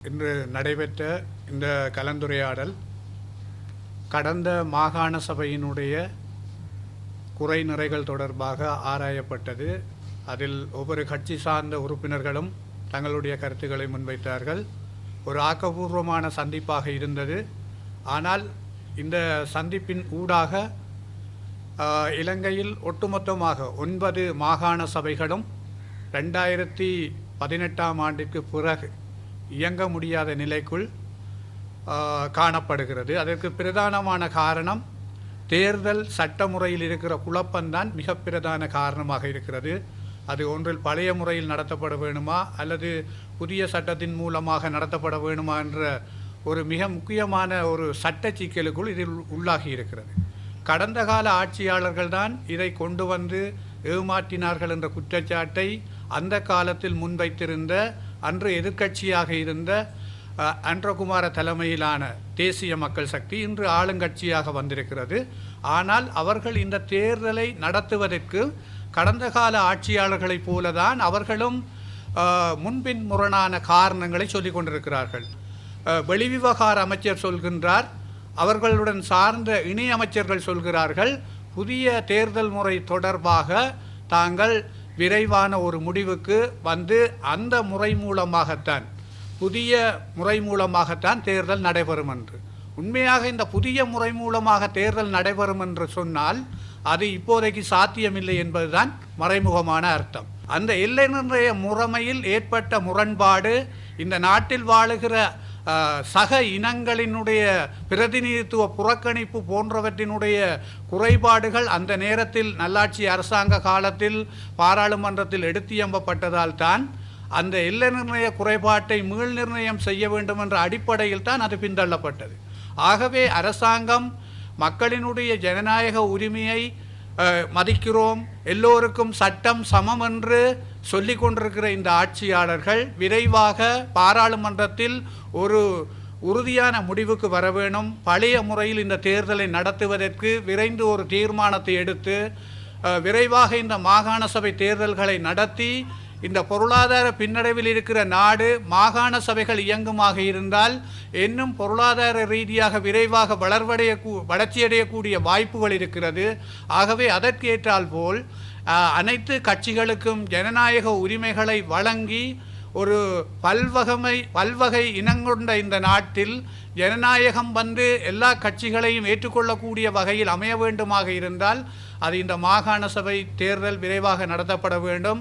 இன்று நடைபெற்ற இந்த கலந்துரையாடல் கடந்த மாகாண சபையினுடைய குறை நிறைகள் தொடர்பாக ஆராயப்பட்டது. அதில் ஒவ்வொரு கட்சி சார்ந்த உறுப்பினர்களும் தங்களுடைய கருத்துக்களை முன்வைத்தார்கள். ஒரு ஆக்கப்பூர்வமான சந்திப்பாக இருந்தது. ஆனால் இந்த சந்திப்பின் ஊடாக ஆஹ், இலங்கையில் ஒட்டுமொத்தமாக ஒன்பது மாகாண சபைகளும் ரெண்டாயிரத்தி பதினெட்டாம் ஆண்டுக்கு பிறகு இயங்க முடியாத நிலைக்குள் காணப்படுகிறது. அதற்கு பிரதானமான காரணம் தேர்தல் சட்டமுறையில் இருக்கிற குழப்பம்தான் மிக பிரதான காரணமாக இருக்கிறது. அது ஒன்றில் பழைய முறையில் நடத்தப்பட வேணுமா அல்லது புதிய சட்டத்தின் மூலமாக நடத்தப்பட வேணுமா என்ற ஒரு மிக முக்கியமான ஒரு சட்ட சிக்கலுக்குள் இதில் உள்ளாகி இருக்கிறது. கடந்த கால ஆட்சியாளர்கள் தான் இதை கொண்டு வந்து ஏமாற்றினார்கள் என்ற குற்றச்சாட்டை அந்த காலத்தில் முன்வைத்திருந்த அன்று எதிர்க்கட்சியாக இருந்த அன்றகுமார தலைமையிலான தேசிய மக்கள் சக்தி இன்று ஆளுங்கட்சியாக வந்திருக்கிறது. ஆனால் அவர்கள் இந்த தேர்தலை நடத்துவதற்கு கடந்த கால ஆட்சியாளர்களைப் போலதான் அவர்களும் முன்பின் முரணான காரணங்களை சொல்லிக் கொண்டிருக்கிறார்கள். வெளிவிவகார அமைச்சர் சொல்கின்றார் அவர்களுடன் சார்ந்த இணை அமைச்சர்கள் சொல்கிறார்கள் புதிய தேர்தல் முறை தொடர்பாக தாங்கள் விரைவான ஒரு முடிவுக்கு வந்து அந்த முறை மூலமாகத்தான் புதிய முறை மூலமாகத்தான் தேர்தல் நடைபெறும் என்று. உண்மையாக இந்த புதிய முறை மூலமாக தேர்தல் நடைபெறும் என்று சொன்னால் அது இப்போதைக்கு சாத்தியமில்லை என்பதுதான் மறைமுகமான அர்த்தம். அந்த இல்லை நிர்ணய முறைமையில் ஏற்பட்ட முரண்பாடு இந்த நாட்டில் வாழுகிற சக இனங்களினுடைய பிரதிநிதித்துவ புறக்கணிப்பு போன்றவற்றினுடைய குறைபாடுகள் அந்த நேரத்தில் நல்லாட்சி அரசாங்க காலத்தில் பாராளுமன்றத்தில் எடுத்தியம்பப்பட்டதால் தான் அந்த எல்லை நிர்ணய குறைபாட்டை மீள் நிர்ணயம் செய்ய வேண்டும் என்ற அடிப்படையில் தான் அது பின்தள்ளப்பட்டது ஆகவே அரசாங்கம் மக்களினுடைய ஜனநாயக உரிமையை மதிக்கிறோம். எல்லோருக்கும் சட்டம் சமம் என்று சொல்லி கொண்டிருக்கிற இந்த ஆட்சியாளர்கள் விரைவாக பாராளுமன்றத்தில் ஒரு உறுதியான முடிவுக்கு வர வேணும். பழைய முறையில் இந்த தேர்தலை நடத்துவதற்கு விரைந்து ஒரு தீர்மானத்தை எடுத்து விரைவாக இந்த மாகாண சபை தேர்தல்களை நடத்தி இந்த பொருளாதார பின்னடைவில் இருக்கிற நாடு மாகாண சபைகள் இயங்குமாக இருந்தால் இன்னும் பொருளாதார ரீதியாக விரைவாக வளர்வடைய வளர்ச்சியடையக்கூடிய வாய்ப்புகள் இருக்கிறது. ஆகவே அதற்கேற்றால் போல் அனைத்து கட்சிகளுக்கும் ஜனநாயக உரிமைகளை வழங்கி ஒரு பல்வகமை பல்வகை இனங்கொண்ட இந்த நாட்டில் ஜனநாயகம் வந்து எல்லா கட்சிகளையும் ஏற்றுக்கொள்ளக்கூடிய வகையில் அமைய வேண்டுமாக இருந்தால் அது இந்த மாகாண சபை தேர்தல் விரைவாக நடத்தப்பட வேண்டும்.